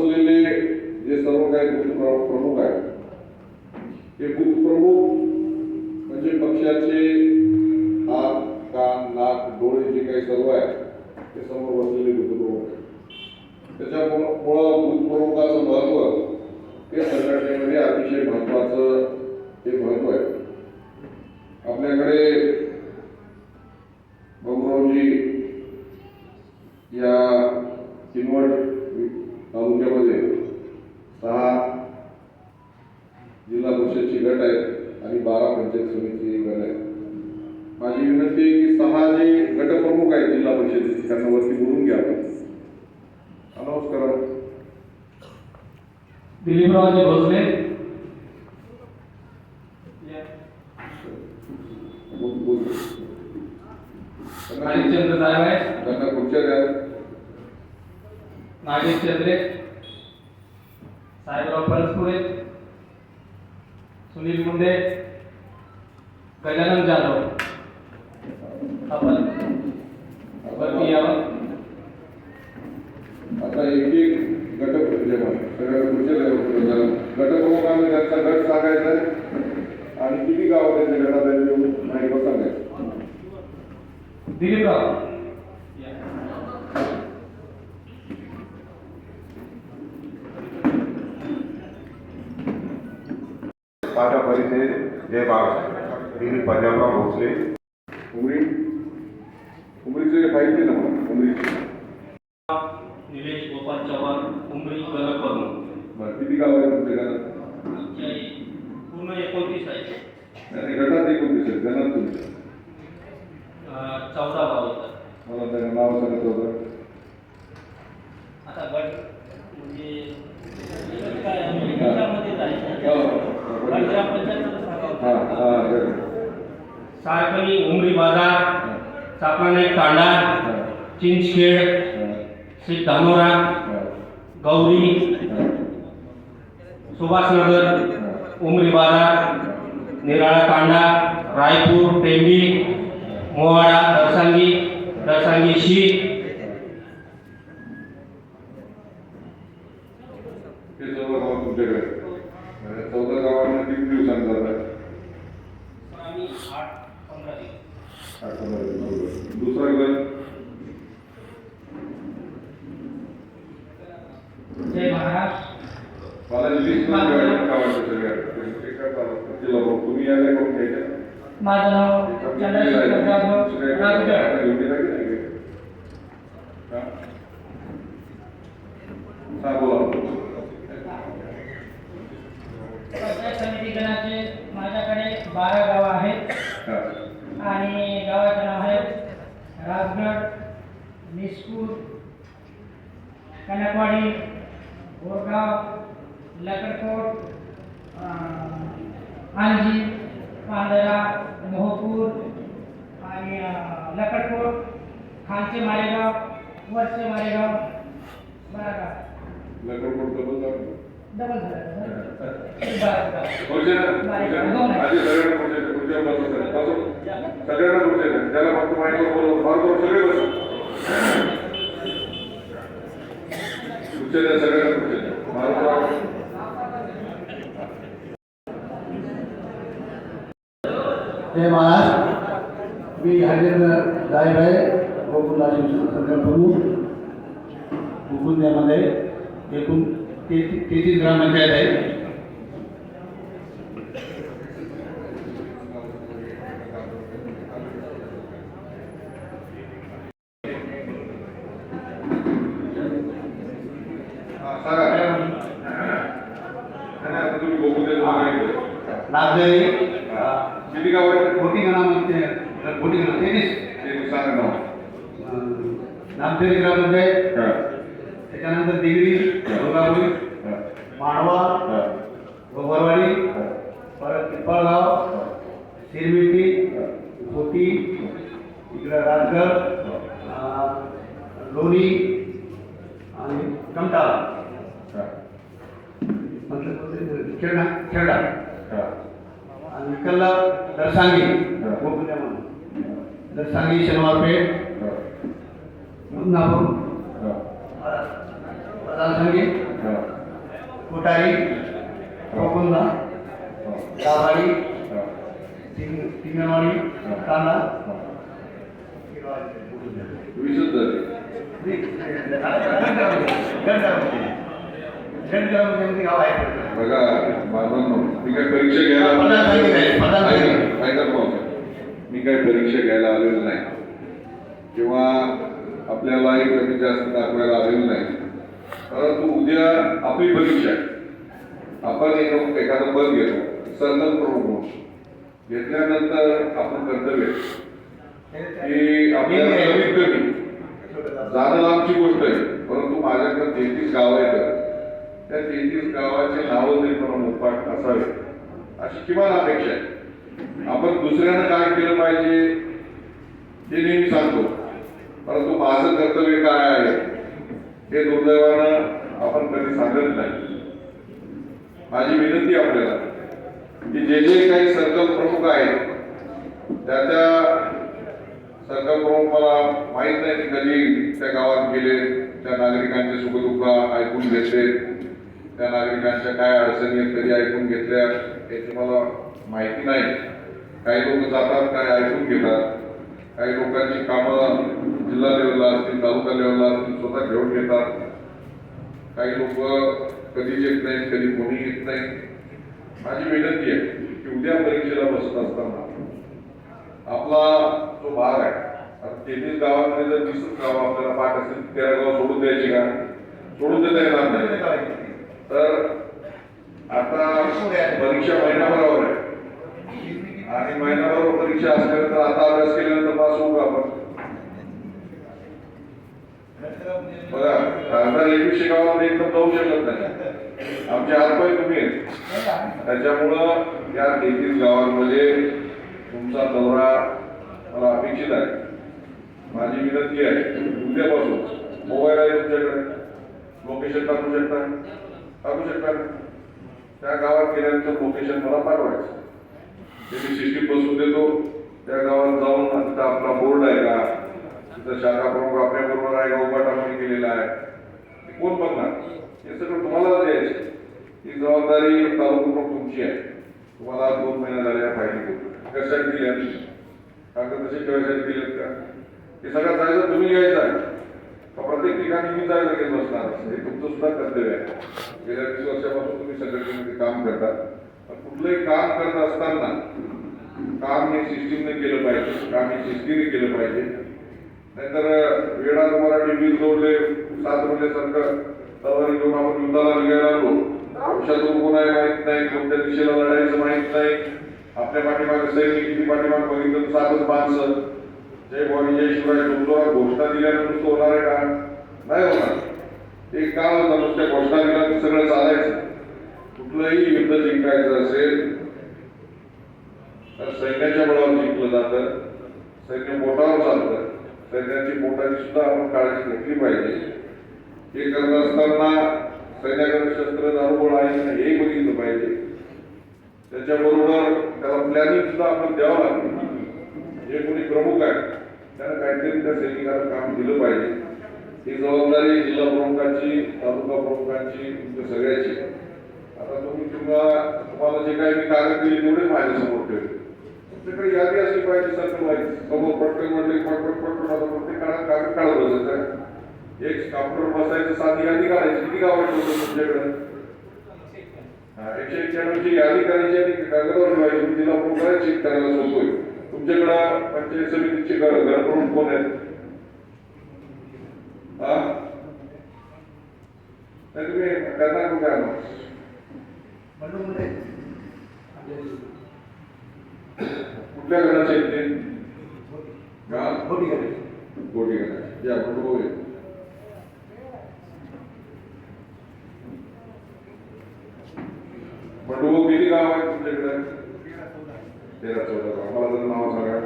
बसलेले जे सर्व काही बूथ प्रमुख आहेत हे बूथ प्रमुख म्हणजे पक्षाचे हात कान नाक डोळे जे काही सर्व आहेत ते समोर बसलेले बूथ प्रमुख आहेत. त्याच्यामुळं बूथ प्रमुखाचं महत्त्व हे संघटनेमध्ये अतिशय महत्त्वाचं हे महत्त्व आहे. आपल्याकडे बबुरावजी या किनवट तालुक्यामध्ये सहा जिल्हा परिषदची गट आहेत आणि बारा पंचायत समिती गट आहेत माझी विनंती आहे की सहा जे गटप्रमुख आहेत जिल्हा परिषदेचे त्यांना वरती बोलून घ्या. अनाऊन्स करा दिलीपरावजी भोसले. हरिश्चंद्र दायवाय त्यांना खुर्च्या द्या नागेश चंद्रे साहेबराव परसपुरे. सुनील मुंडे. गजानन जाधव. आपण आता एक एक जेव्हा सगळ्या खुर्च्या द्या गटप्रमुखांना त्यांचा गट सांगायचा आहे आणि किती गाव त्यांच्या गटात माहिती सांगायचं. दिलीपराव माझ्या परिचय जय महाराष्ट्र दिलीप पंजाबराव भोसले. उमरी उमरीचे माहिती ना मला? उमरीची निलेश गोपाल चव्हाण उमरी प्रमुख बरं किती गाव आहेत तुमच्या आमच्या पूर्ण एकोणतीस आहे आणि गटात एकूण दिसेल गणात तुमच्या? चौदा गाव येतात मला त्याचं नाव सांगत होतं आता गट म्हणजे काय आहे? याच्यामध्येच आहे. गट ग्रामपंचायतचं हां. सांगावं. हां गट. सारकणी उमरी बाजार चापणानेक तांडा चिंचखेड श्री धानोरा गौरी सुभाषनगर उमरी बाजार निराळा तांडा रायपूर टेंबी मोवाडा दरसांगी दरसांगी शी हे सर्व गाव तुमच्याकडे आहेत. म्हणजे चौदा गावांना किती दिवसांनी जातात आम्ही आठ पंधरा दिवस आठ पंधरा दिवस. दुसरा गट जय महाराष्ट्र मला लिस्टमध्ये ठेवायचं गावांच्या सगळ्या ते- ते काय चालत नाही. जिल्हा प्रमुख. तुम्ही यायला करून घ्यायच्या माझं नाव चंद्रशेखर जाधव राजगड पंचायत समिती गणाचे माझ्याकडे बारा गाव आहेत आणि गावाचे नाव आहेत राजगड निसपूर कनकवाडी बोरगाव लकडकोट आंजी पांढरा मोहपूर आणि लकडकोट खालचे मारेगाव वरचे मारेगाव बारा गाव डबल गाव सगळ्यांना. ज्याला फक्त माहिती सगळे बसा खुर्च्या द्या सगळ्यांना खुर्च्या जय महाराज मी हरिंद्र जायभाई गोकुला शिवसंघ प्रमुख मुकुंद्यामध्ये एकूण तेहतीस ग्रामपंचायत आहे हा, सांगा. नाही, आता तुम्ही गोकुळचे. लाभदायी किती गाव आहेत मोठी गणामध्ये मोठी गणा तेहतीस ते. नामदेवी ग्रामपंचायत. हा, त्याच्यानंतर दिगडी दुर्गापुरी माडवा गोबरवाडी परत पिंपळगाव शिरमिटी खोटी इकडं राजगड अं, लोणी आणि कमटा हा, म्हटलं खेळणा खेळडा. आणि कल्ला दरसांगी गोकुल्या म्हणून दरसांगी शनिवार पेठ मुन्नापूर. लालसंगी हा, कोटारी कोकुंदा हा, तिंगणवाडी कांदा हा. वीसच झाले गणगाव गाव आहे बघा बाबांनो मी काय परीक्षा घ्यायला आहे. मी काय परीक्षा घ्यायला आलेलो नाही. किंवा आपल्यालाही कमी जास्त दाखवायला आलेलो नाही. परंतु उद्या आपली परीक्षा आहे. आपण एक एखादं पद घेतो. सर्जन प्रमुख घेतल्यानंतर आपण कर्तव्य आहे. की आपल्याला कमीत कमी जाणं लांबची गोष्ट आहे. परंतु माझ्याकडे तेहतीस गाव आहेत. त्या तेहतीस गावाचे नावं तरी म्हणून उपाट असावे. अशी किमान अपेक्षा आहे. आपण दुसऱ्यानं काय केलं पाहिजे हे नेहमी सांगतो. परंतु माझं कर्तव्य काय आहे हे दुर्दैवानं आपण कधी सांगत नाही. माझी विनंती आपल्याला की जे जे काही सर्कल प्रमुख आहेत त्या त्या सर्कल प्रमुख मला माहीत नाही की कधी त्या गावात गेले त्या नागरिकांचे सुखदुःख ऐकून घेतले. त्या नागरिकांच्या काय अडचणी आहेत कधी ऐकून घेतल्या. याची मला माहिती नाही. काही लोक जातात काय ऐकून घेतात. काही लोकांची कामं जिल्हा लेवलला असतील तालुका लेवलला असतील स्वतः घेऊन घेतात. काही लोक कधी येत नाहीत कधी कोणी येत नाही माझी विनंती आहे की उद्या परीक्षेला बसत असताना आपला जो भाग आहे आता तेहतीस गावामध्ये जर वीसच गाव आपल्याला पाठ असेल तेरा गाव सोडून द्यायची का? सोडून देता येणार नाही. तर आता परीक्षा महिनाभरावर आहे. आणि महिनाभर परीक्षा असल्यानंतर आता अभ्यास केल्यानंतर पास होऊ आपण? बघा खासदार एकवीसशे गावामध्ये एकदम जाऊ शकत नाही. आमचे हातपाय तुम्ही आहेत. त्याच्यामुळं या तेहतीस गावांमध्ये तुमचा दौरा मला अपेक्षित आहे. माझी विनंती आहे उद्यापासून मोबाईल आहे तुमच्याकडे. लोकेशन टाकू शकता? टाकू शकता त्या गावात गेल्यानंतर लोकेशन मला पाठवायचं. ते मी सिस्टीम देतो. त्या गावात जाऊन तिथं आपला बोर्ड आहे का? तिथं शाखा प्रमुख आपल्या बरोबर आहे का? उभाटामध्ये केलेला आहे. ते कोण बघणार? हे सगळं तुम्हाला द्यायचं. ही जबाबदारी तालुका प्रमुख तुमची आहे. तुम्हाला दोन महिने झाले या फायली कशासाठी दिल्या कागद तसे कशासाठी दिलेत का? हे सगळं जायचं तुम्ही घ्यायचं आहे. प्रत्येक ठिकाणी मी जायला घेत नसणार हे तुमचं सुद्धा कर्तव्य आहे. गेल्या वीस वर्षापासून तुम्ही संघटनेमध्ये काम करता पण कुठलंही काम करत असताना काम हे सिस्टीमने केलं पाहिजे. काम हे शिस्तीने केलं पाहिजे. नाहीतर वेळा तुम्हाला वीज जोडले सात म्हणल्यासारखं तवारी घेऊन आपण युद्धाला निघायला आलो. औषधातून कोण आहे माहीत नाही कोणत्या दिशेला लढायचं माहीत नाही. आपल्या पाठीमागे सैनिक किती पाठीमागे बघितलं सातच माणसं. जय भवानी जय शिवाय जोरजोरात घोषणा दिल्यानं नुसतं होणार आहे का? नाही होणार. एक काम होता नुसत्या घोषणा दिल्या तर सगळं चालायचं. कुठलंही युद्ध जिंकायचं असेल तर सैन्याच्या बळावर जिंकलं जातं. सैन्य पोटावर चालतं. सैन्याची पोटाची सुद्धा आपण काळजी घेतली पाहिजे. हे करत असताना सैन्याकडे शस्त्र दारुगोळ आहे हे बघितलं पाहिजे. त्याच्याबरोबर त्याला प्लॅनिंग सुद्धा आपण द्यावं लागेल जे कोणी प्रमुख आहे त्यानं काहीतरी त्या काम दिलं पाहिजे. ही जबाबदारी जिल्हा प्रमुखांची तालुका प्रमुखांची तुमच्या सगळ्याची. आता तुम्ही तुम्हाला तुम्हाला जे काही मी कागद दिली तेवढे माझ्यासमोर ठेवले. तुमच्याकडे यादी असली पाहिजे सर्कल वाईज समोर पटकन म्हणले पटपट पटपट आता प्रत्येकाला कागद काढत बसायचं एक काउंटर बसायचं साधी यादी काढायची. किती गावात होतं तुमच्याकडे? एकशे एक्क्याण्णवची यादी करायची आणि कागदावर ठेवायची. तिला प्रमुखाला चेक करायला सोपं होईल तुमच्याकडं पंचायत समितीचे घर घरप्रमुख कोण आहेत? हा? तुम्ही त्यांना कुठे आणा कुठल्या घराचे आहेत ते? गोटी गणाचे या फोटो बघूया. किती गाव आहे तुमच्याकडे? तेरा चौदा गाव मला जर नाव सांगा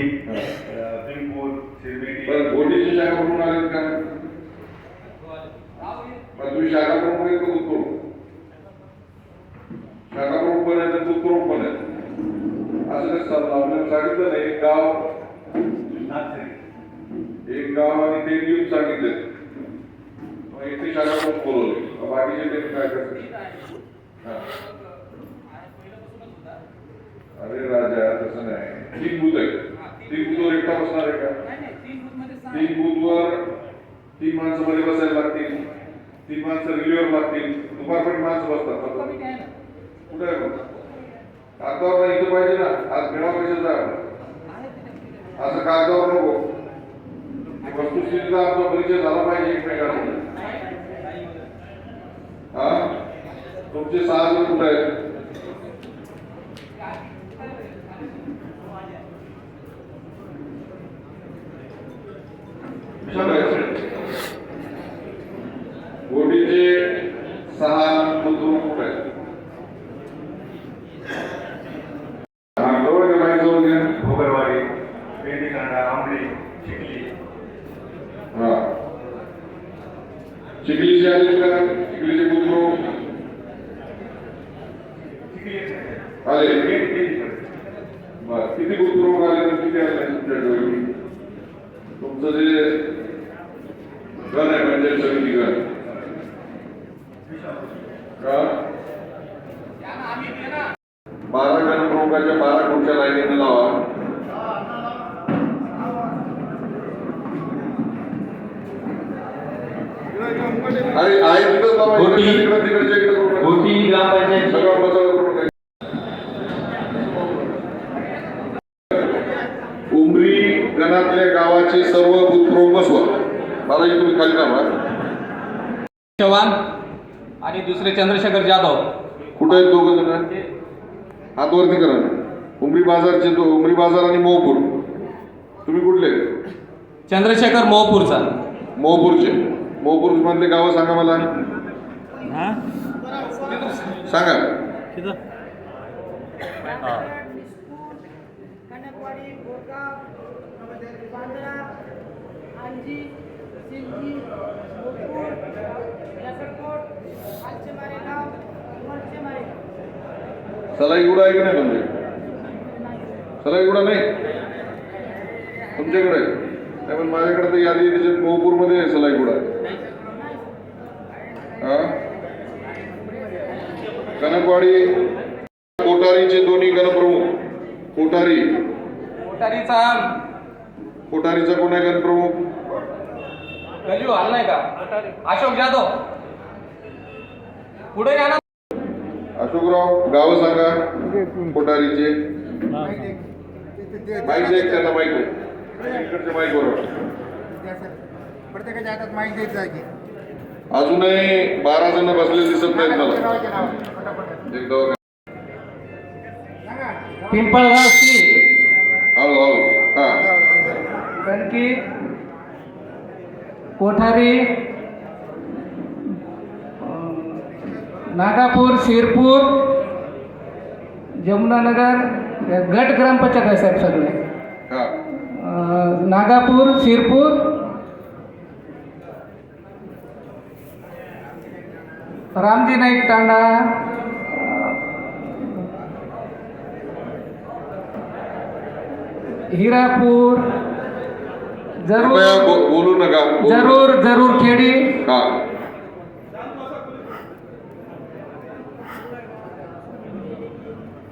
घोटी पिंपूर शिरबेटी बरं शाखा का? तुम्ही शाखा प्रमुख आहेत का उत्तर. शाखाप्रमुख पण आहेत आणि बुथप्रमुख पण आहेत असं आपल्याला सांगितलं एक गाव एक गाव आणि ते सांगितले. मग एकटी शाखाप्रमुख बोलवले. बाकीचे ते काय करतात अरे राजा तसं नाही. ठीक बूथ बसणार आहे का? तीन बूथवर तीन माणसं मध्ये बसायला लागतील. तीन माणसं रिलीवर लागतील. दुपारपर्यंत माणसं बसतात. कुठे आहे मग? कागदावर इथं पाहिजे ना. आज मेळा आहे आपला? असं कागदावर नको. वस्तुस्थितीचा आमचा परिचय झाला पाहिजे एकमेकांना हा? तुमचे सहा जण कुठे आहेत? 三百 तुमचं जे गण आहे पंचायत समिती गण का बारा गण प्रमुखाच्या बारा खुर्च्या लाईनीनं लावा अरे आहे तिथंच लावा गोटी. तिकडे ग्रामपंचायत सगळं बचाव करू नका. उमरी गावाचे सर्व बसवा. बालाजी तुम्ही खाली चव्हाण आणि दुसरे चंद्रशेखर जाधव. कुठे आहेत दोघं जण? हात वरती करा. उमरी बाजारचे दो उमरी बाजार आणि मोहपूर. तुम्ही कुठले? चंद्रशेखर मोहपूरचा. मोहपूरचे. मोहपूर मधले गावं सांगा मला. सांगा कनकवाडी बोरगाव बांद्रा आंजी सिंजी मोपूर लकडकोट आजचे मारेगाव वरचे मारेगाव सलाईगुडा आहे की नाही तुमचे? सलाईगुडा नाही? तुमच्याकडे? आहे? नाही पण माझ्याकडे तर यादी आहे, त्याच्यात मोहपूरमध्ये आहे सलाईगुडा हा? कनकवाडी कोठारीचे दोन्ही गणप्रमुख कोठारी. कोठारीचा कोठारीचा कोण आहे गणप्रमुख गजू नाही का? अशोक जाधव. पुढे या ना अशोकराव गाव सांगा. कोठारीचे. द्या एक त्यांना माईक बरोबर प्रत्येकाच्या हातात माहिती द्यायची आहे अजूनही बारा जण बसलेले दिसत नाहीत मला. पिंपळगाव श्री हळू हळू. हा. कणकी कोठारी नागापूर शिरपूर जमुनानगर गट ग्रामपंचायत आहे साहेब सगळे. नागापूर शिरपूर रामजी नाईक तांडा हिरापूर जरूर बो- बोलू नका बोलू. जरूर जरूर खेडी. हा.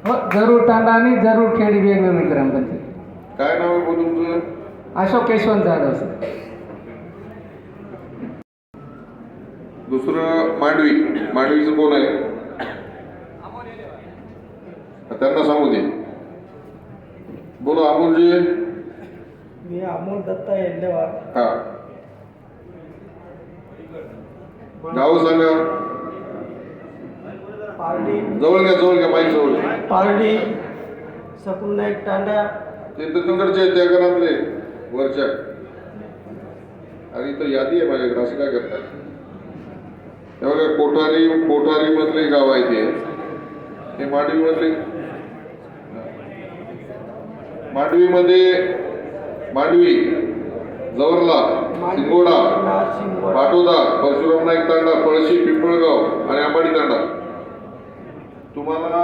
हो जरूर तांडा आणि जरूर खेडी वेगवेगळी ग्रामपंचायत काय नाव आहे बोल तुमचं अशोक यशवंत जाधव सर. दुसरं मांडवी. मांडवीचं कोण आहे? त्यांना सांगू दे. बोलो अमोलजी. मी अमोल दत्ता येल्लेवार हा. गाव सांगा. पारडी. जवळ घ्या जवळ घ्या माईक जवळ घ्या. पारडी सकुल नाईक तांडा ते तर तिकडचे आहेत त्या घरातले वरच्या. आणि इथं यादी आहे माझ्याकडे असं काय करतात हे बघा कोठारी कोठारी मधले गाव आहे ते. हे मांडवी मधले मांडवीमध्ये मांडवी जवरला सिंगोडा पाटोदा परशुराम नाईक तांडा पळशी पिंपळगाव आणि आंबाडी तांडा. तुम्हाला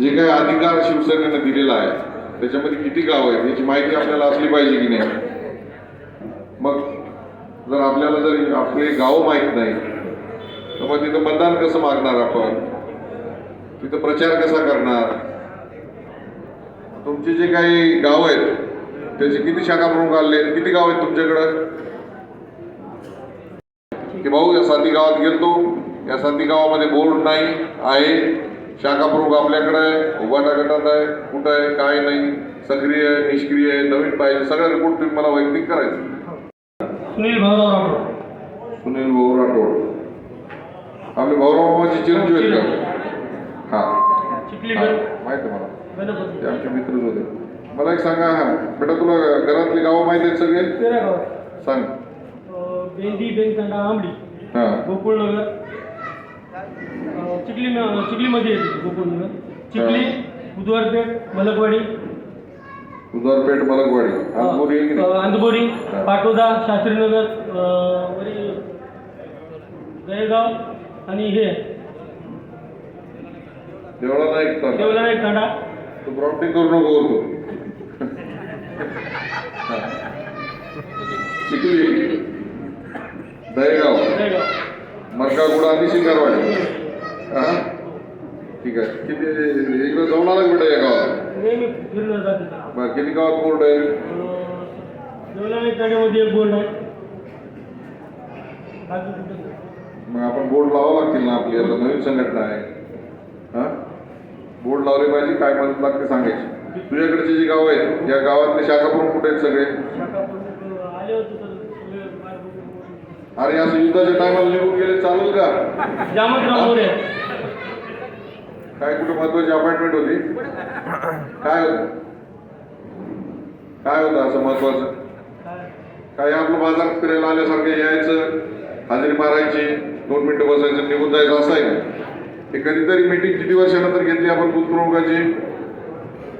जे काही अधिकार शिवसेनेने दिलेला आहे त्याच्यामध्ये किती गाव आहेत याची माहिती आपल्याला असली पाहिजे की नाही? मग जर आपल्याला जर आपले गाव माहीत नाही तर मग तिथं मतदान कसं मागणार आपण? तिथं प्रचार कसा करणार? तुमचे जे काही गाव आहेत त्याचे किती शाखा प्रमुख आले किती गाव आहेत तुमच्याकडं? की भाऊ या साती गावात गेलतो. या साती गावामध्ये बोर्ड नाही आहे. शाखा प्रमुख आपल्याकडे आहे. उभाटा गटात आहे. कुठं आहे? काय नाही. सक्रिय आहे निष्क्रिय आहे नवीन पाहिजे. सगळ्या रिपोर्ट तुम्ही मला वैयक्तिक करायचं. सुनील भाऊराव राठोड. सुनील भाऊ राठोड. आपले भाऊराव मामाचे चिरंजीव आहेत का? हा माहिती आहे मला. ते आमचे मित्रच होते. मला एक सांगा हा बेटा तुला घरातली गावं माहिती आहेत सगळे? तेरा गाव सांग. अं, बेंदी बेंगतांडा आंबडी हा. गोकुळनगर. अं, चिखली म- चिखलीमध्ये येते गोकुळनगर. चिखली बुधवारपेठ मलकवाडी. उदारपेठ मलकवाडी. आंबोरी आहे की नाही? अं, अंधबोरी पाटोदा शास्त्रीनगर अं, वरी दहेगाव आणि हे. देवळा तर देवला नाही तांडा. तू प्रॉम्प्टिंग करू नको होतो चिखली दहेगाव. मरकागुडा आणि शिंगारवाडी हा. ठीक आहे. किती इकडे जाऊन आला का बेटा या गावात? बरं किती गावात बोर्ड आहे. कुठं. मग आपण बोर्ड लावावं लागतील ना आपली आता नवीन संघटना आहे. बोर्ड लावले पाहिजे काय मदत लागते सांगायची. तुझ्याकडचे जे गाव आहेत या गावातले शाखा प्रमुख कुठे आहेत सगळे? अरे असं युद्धाच्या टायमाला निघून गेले चालेल का? काय कुठे महत्वाची अपॉइंटमेंट होती? काय होतं? काय होतं असं महत्वाचं? काय काय आपलं बाजारात फिरायला आल्यासारखं यायचं हजेरी मारायची दोन मिनिटं बसायचं निघून जायचं असं आहे ते कधीतरी मीटिंग किती वर्षानंतर घेतली आपण बुथ प्रमुखाची